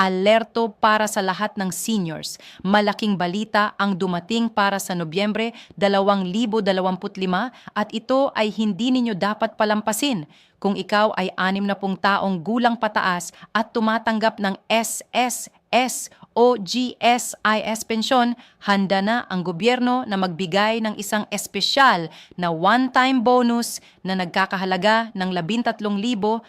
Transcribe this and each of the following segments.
alerto para sa lahat ng seniors. Malaking balita ang dumating para sa Nobyembre 2025 at ito ay hindi ninyo dapat palampasin kung ikaw ay 60 taong gulang pataas at tumatanggap ng SSS o GSIS pensyon, handa na ang gobyerno na magbigay ng isang espesyal na one-time bonus na nagkakahalaga ng 13,500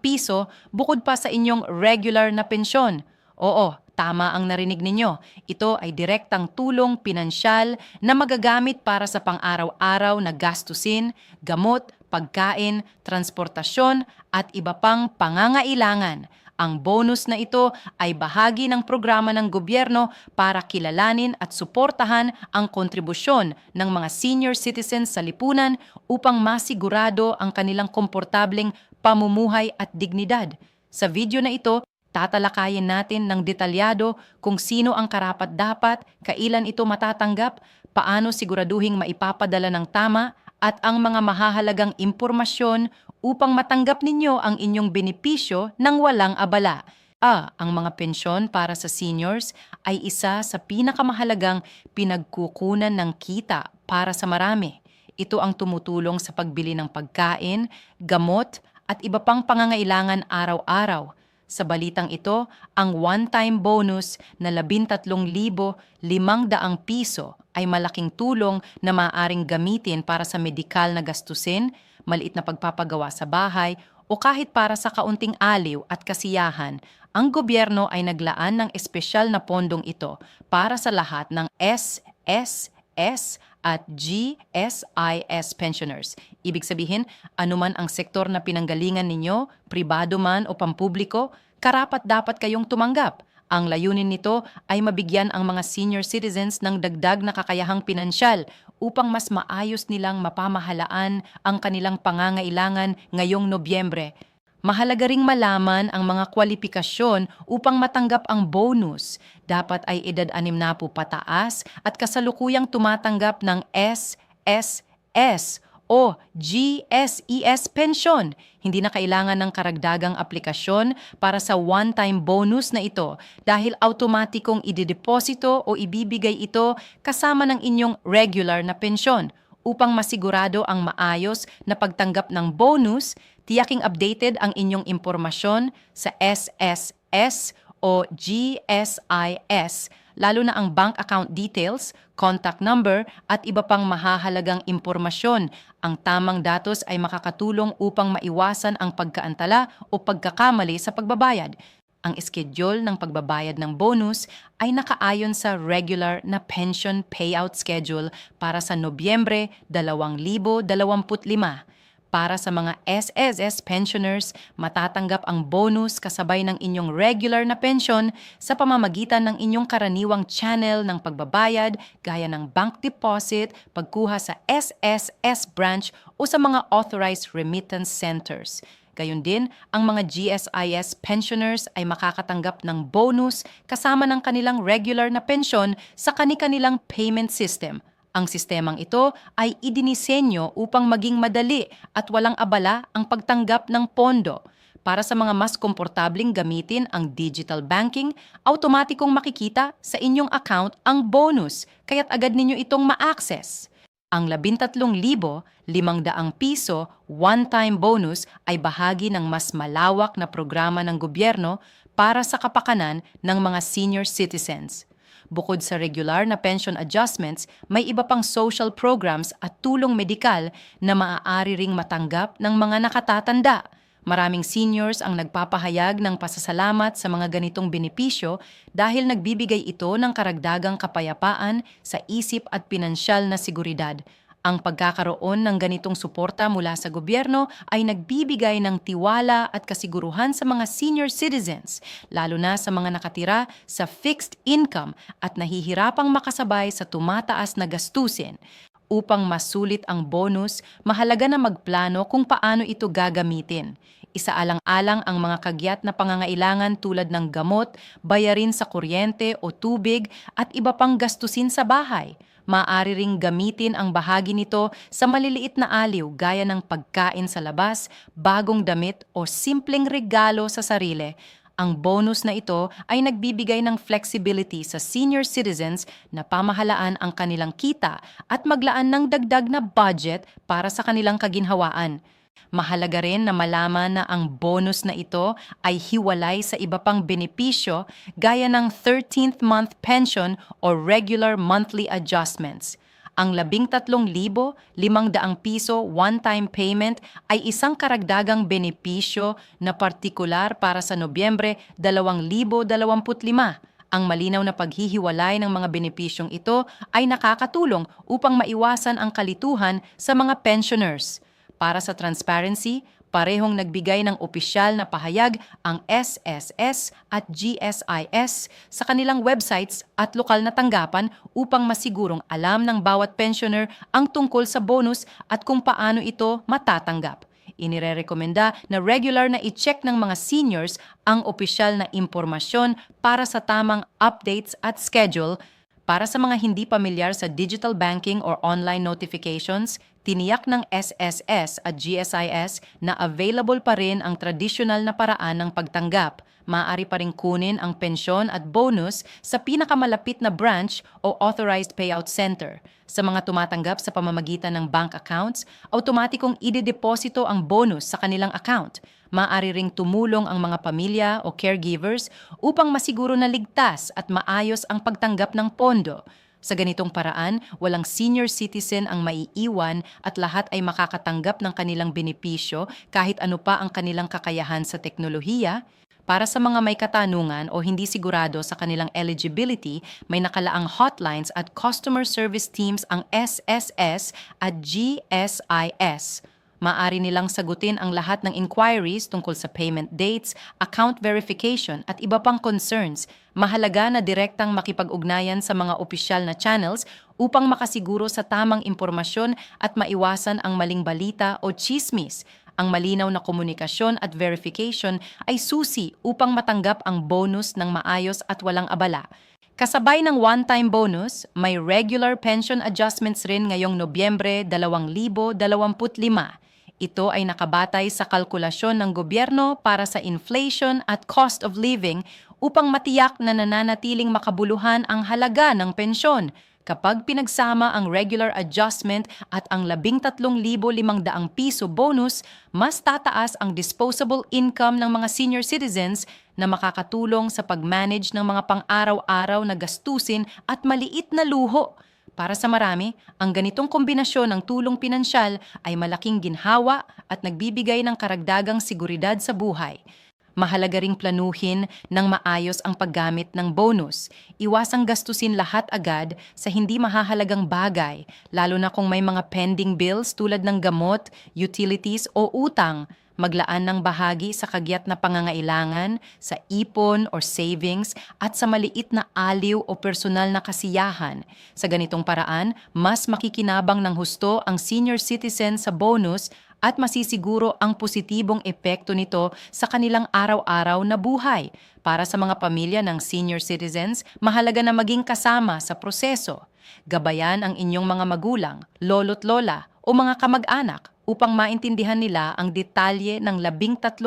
piso bukod pa sa inyong regular na pensyon. Oo, tama ang narinig ninyo. Ito ay direktang tulong pinansyal na magagamit para sa pang-araw-araw na gastusin, gamot, pagkain, transportasyon at iba pang pangangailangan. Ang bonus na ito ay bahagi ng programa ng gobyerno para kilalanin at suportahan ang kontribusyon ng mga senior citizens sa lipunan upang masigurado ang kanilang komportableng pamumuhay at dignidad. Sa video na ito, tatalakayin natin ng detalyado kung sino ang karapat-dapat, kailan ito matatanggap, paano siguraduhing maipapadala ng tama, at ang mga mahahalagang impormasyon upang matanggap ninyo ang inyong benepisyo ng walang abala. Ah, ang mga pensyon para sa seniors ay isa sa pinakamahalagang pinagkukunan ng kita para sa marami. Ito ang tumutulong sa pagbili ng pagkain, gamot, at iba pang pangangailangan araw-araw. Sa balitang ito, ang one-time bonus na 13,500 piso ay malaking tulong na maaaring gamitin para sa medikal na gastusin, maliit na pagpapagawa sa bahay, o kahit para sa kaunting aliw at kasiyahan, ang gobyerno ay naglaan ng espesyal na pondong ito para sa lahat ng SSS at GSIS pensioners. Ibig sabihin, anuman ang sektor na pinanggalingan ninyo, pribado man o pampubliko, karapat dapat kayong tumanggap. Ang layunin nito ay mabigyan ang mga senior citizens ng dagdag na kakayahang pinansyal upang mas maayos nilang mapamahalaan ang kanilang pangangailangan ngayong Nobyembre. Mahalaga ring malaman ang mga kwalifikasyon upang matanggap ang bonus. Dapat ay edad 60 pataas at kasalukuyang tumatanggap ng SSS o GSES pension. Hindi na kailangan ng karagdagang aplikasyon para sa one-time bonus na ito dahil automatikong idedeposito o ibibigay ito kasama ng inyong regular na pensyon. Upang masigurado ang maayos na pagtanggap ng bonus, tiyaking updated ang inyong impormasyon sa SSS o GSIS, lalo na ang bank account details, contact number at iba pang mahahalagang impormasyon. Ang tamang datos ay makakatulong upang maiwasan ang pagkaantala o pagkakamali sa pagbabayad. Ang schedule ng pagbabayad ng bonus ay nakaayon sa regular na pension payout schedule para sa Nobyembre 2025. Para sa mga SSS pensioners, matatanggap ang bonus kasabay ng inyong regular na pension sa pamamagitan ng inyong karaniwang channel ng pagbabayad gaya ng bank deposit, pagkuha sa SSS branch o sa mga authorized remittance centers. Gayon din, ang mga GSIS pensioners ay makakatanggap ng bonus kasama ng kanilang regular na pensyon sa kani-kanilang payment system. Ang sistemang ito ay idinisenyo upang maging madali at walang abala ang pagtanggap ng pondo. Para sa mga mas komportabling gamitin ang digital banking, automatikong makikita sa inyong account ang bonus, kaya't agad ninyo itong ma-access. Ang 13,500 piso one-time bonus ay bahagi ng mas malawak na programa ng gobyerno para sa kapakanan ng mga senior citizens. Bukod sa regular na pension adjustments, may iba pang social programs at tulong medikal na maaari ring matanggap ng mga nakatatanda. Maraming seniors ang nagpapahayag ng pasasalamat sa mga ganitong benepisyo dahil nagbibigay ito ng karagdagang kapayapaan sa isip at pinansyal na seguridad. Ang pagkakaroon ng ganitong suporta mula sa gobyerno ay nagbibigay ng tiwala at kasiguruhan sa mga senior citizens, lalo na sa mga nakatira sa fixed income at nahihirapang makasabay sa tumataas na gastusin. Upang masulit ang bonus, mahalaga na magplano kung paano ito gagamitin. Isaalang-alang ang mga kagyat na pangangailangan tulad ng gamot, bayarin sa kuryente o tubig at iba pang gastusin sa bahay. Maaari ring gamitin ang bahagi nito sa maliliit na aliw gaya ng pagkain sa labas, bagong damit o simpleng regalo sa sarili. Ang bonus na ito ay nagbibigay ng flexibility sa senior citizens na pamahalaan ang kanilang kita at maglaan ng dagdag na budget para sa kanilang kaginhawaan. Mahalaga rin na malaman na ang bonus na ito ay hiwalay sa iba pang benepisyo gaya ng 13th month pension o regular monthly adjustments. Ang 13,500 piso one-time payment ay isang karagdagang benepisyo na partikular para sa Nobyembre 2025. Ang malinaw na paghihiwalay ng mga benepisyong ito ay nakakatulong upang maiwasan ang kalituhan sa mga pensioners. Para sa transparency, parehong nagbigay ng opisyal na pahayag ang SSS at GSIS sa kanilang websites at lokal na tanggapan upang masigurong alam ng bawat pensioner ang tungkol sa bonus at kung paano ito matatanggap. Inirerekomenda na regular na i-check ng mga seniors ang opisyal na impormasyon para sa tamang updates at schedule para sa mga hindi pamilyar sa digital banking or online notifications, tiniyak ng SSS at GSIS na available pa rin ang tradisyonal na paraan ng pagtanggap. Maaari pa rin kunin ang pensyon at bonus sa pinakamalapit na branch o authorized payout center. Sa mga tumatanggap sa pamamagitan ng bank accounts, automatikong idedeposito ang bonus sa kanilang account maaari ring tumulong ang mga pamilya o caregivers upang masiguro na ligtas at maayos ang pagtanggap ng pondo. Sa ganitong paraan, walang senior citizen ang maiiwan at lahat ay makakatanggap ng kanilang benepisyo kahit ano pa ang kanilang kakayahan sa teknolohiya. Para sa mga may katanungan o hindi sigurado sa kanilang eligibility, may nakalaang hotlines at customer service teams ang SSS at GSIS. Maari nilang sagutin ang lahat ng inquiries tungkol sa payment dates, account verification at iba pang concerns. Mahalaga na direktang makipag-ugnayan sa mga opisyal na channels upang makasiguro sa tamang impormasyon at maiwasan ang maling balita o chismis. Ang malinaw na komunikasyon at verification ay susi upang matanggap ang bonus ng maayos at walang abala. Kasabay ng one-time bonus, may regular pension adjustments rin ngayong Nobyembre 2025. Ito ay nakabatay sa kalkulasyon ng gobyerno para sa inflation at cost of living upang matiyak na nananatiling makabuluhan ang halaga ng pensyon. Kapag pinagsama ang regular adjustment at ang 13,500 piso bonus, mas tataas ang disposable income ng mga senior citizens na makakatulong sa pag-manage ng mga pang-araw-araw na gastusin at maliit na luho. Para sa marami, ang ganitong kombinasyon ng tulong pinansyal ay malaking ginhawa at nagbibigay ng karagdagang seguridad sa buhay. Mahalaga ring planuhin ng maayos ang paggamit ng bonus. Iwasang gastusin lahat agad sa hindi mahahalagang bagay, lalo na kung may mga pending bills tulad ng gamot, utilities o utang maglaan ng bahagi sa kagyat na pangangailangan, sa ipon or savings, at sa maliit na aliw o personal na kasiyahan. Sa ganitong paraan, mas makikinabang ng husto ang senior citizen sa bonus at masisiguro ang positibong epekto nito sa kanilang araw-araw na buhay. Para sa mga pamilya ng senior citizens, mahalaga na maging kasama sa proseso. Gabayan ang inyong mga magulang, lolo't lola o mga kamag-anak upang maintindihan nila ang detalye ng 13,500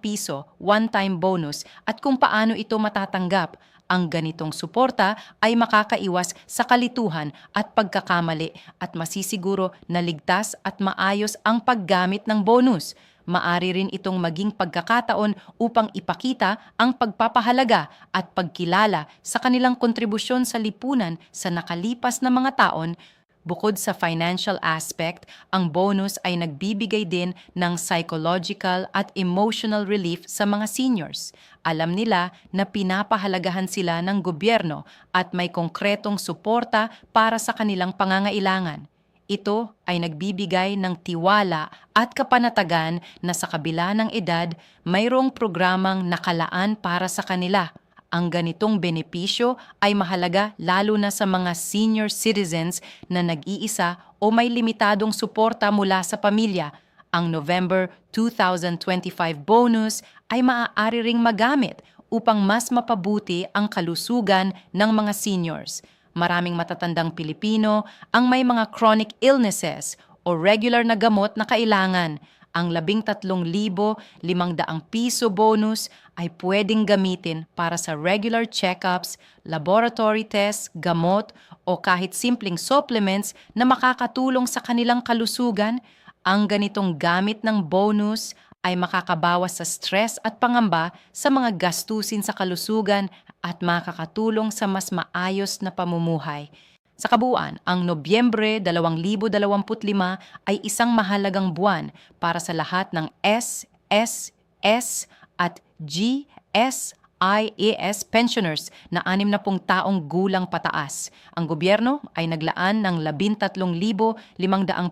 piso one-time bonus at kung paano ito matatanggap. Ang ganitong suporta ay makakaiwas sa kalituhan at pagkakamali at masisiguro na ligtas at maayos ang paggamit ng bonus. Maari rin itong maging pagkakataon upang ipakita ang pagpapahalaga at pagkilala sa kanilang kontribusyon sa lipunan sa nakalipas na mga taon Bukod sa financial aspect, ang bonus ay nagbibigay din ng psychological at emotional relief sa mga seniors. Alam nila na pinapahalagahan sila ng gobyerno at may konkretong suporta para sa kanilang pangangailangan. Ito ay nagbibigay ng tiwala at kapanatagan na sa kabila ng edad, mayroong programang nakalaan para sa kanila ang ganitong benepisyo ay mahalaga lalo na sa mga senior citizens na nag-iisa o may limitadong suporta mula sa pamilya. Ang November 2025 bonus ay maaari ring magamit upang mas mapabuti ang kalusugan ng mga seniors. Maraming matatandang Pilipino ang may mga chronic illnesses o regular na gamot na kailangan ang 13,500 piso bonus ay pwedeng gamitin para sa regular checkups, laboratory tests, gamot o kahit simpleng supplements na makakatulong sa kanilang kalusugan. Ang ganitong gamit ng bonus ay makakabawas sa stress at pangamba sa mga gastusin sa kalusugan at makakatulong sa mas maayos na pamumuhay. Sa kabuuan, ang Nobyembre 2025 ay isang mahalagang buwan para sa lahat ng S, S, S at GSIAS pensioners na 60 taong gulang pataas. Ang gobyerno ay naglaan ng 13,500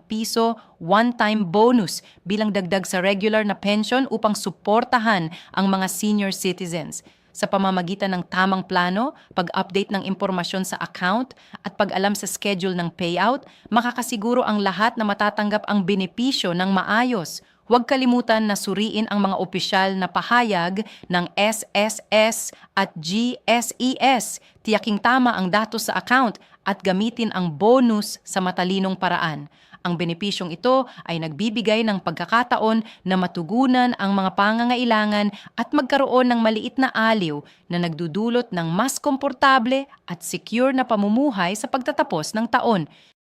piso one-time bonus bilang dagdag sa regular na pension upang suportahan ang mga senior citizens sa pamamagitan ng tamang plano, pag-update ng impormasyon sa account, at pag-alam sa schedule ng payout, makakasiguro ang lahat na matatanggap ang benepisyo ng maayos. Huwag kalimutan na suriin ang mga opisyal na pahayag ng SSS at GSES. Tiyaking tama ang datos sa account at gamitin ang bonus sa matalinong paraan. Ang benepisyong ito ay nagbibigay ng pagkakataon na matugunan ang mga pangangailangan at magkaroon ng maliit na aliw na nagdudulot ng mas komportable at secure na pamumuhay sa pagtatapos ng taon.